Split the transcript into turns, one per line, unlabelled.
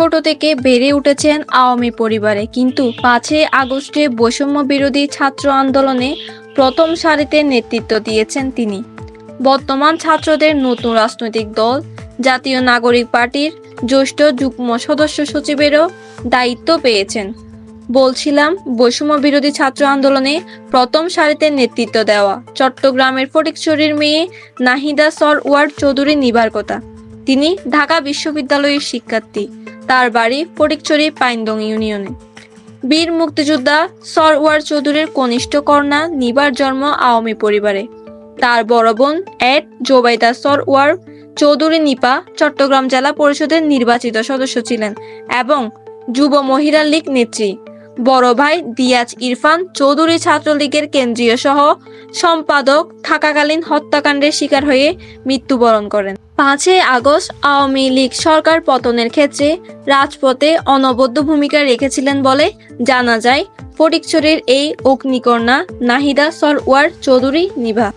ছোট থেকে বেড়ে উঠেছেন আওয়ামী পরিবারে। কিন্তু পাঁচই আগস্টে বৈষম্য বিরোধী ছাত্র আন্দোলনে প্রথম সারিতে নেতৃত্ব দিয়েছেন তিনি। বর্তমান ছাত্রদের নতুন রাজনৈতিক দল, জাতীয় নাগরিক পার্টির জ্যেষ্ঠ যুগ্ম সদস্য সচিবেরও দায়িত্ব পেয়েছেন। বলছিলাম, বৈষম্য বিরোধী ছাত্র আন্দোলনে প্রথম সারিতে নেতৃত্ব দেওয়া চট্টগ্রামের ফটিকছড়ির মেয়ে নাহিদা সর ওয়ার্ড চৌধুরী নিবার কথা তিনি ঢাকা বিশ্ববিদ্যালয়ের শিক্ষার্থী। তার বাড়ি ফটিকচুরি পাইন্দং ইউনিয়নে। বীর মুক্তিযোদ্ধা সরওয়ার চৌধুরীর কনিষ্ঠ কন্যা নিবার জন্ম আওয়ামী পরিবারে। তার বড় বোন এড জোবাইদা সরওয়ার চৌধুরী নিপা চট্টগ্রাম জেলা পরিষদের নির্বাচিত সদস্য ছিলেন এবং যুব মহিলা লীগ নেত্রী। বড় ভাই দিয়াজ ইরফান চৌধুরী ছাত্রলীগের কেন্দ্রীয় সহ সম্পাদক থাকাকালীন হত্যাকাণ্ডের শিকার হয়ে মৃত্যুবরণ করেন। পাঁচই আগস্ট আওয়ামী লীগ সরকার পতনের ক্ষেত্রে রাজপথে অনবদ্য ভূমিকা রেখেছিলেন বলে জানা যায়। ফটিকছড়ির এই অগ্নিকন্যা নাহিদা সরওয়ার চৌধুরী নিভা।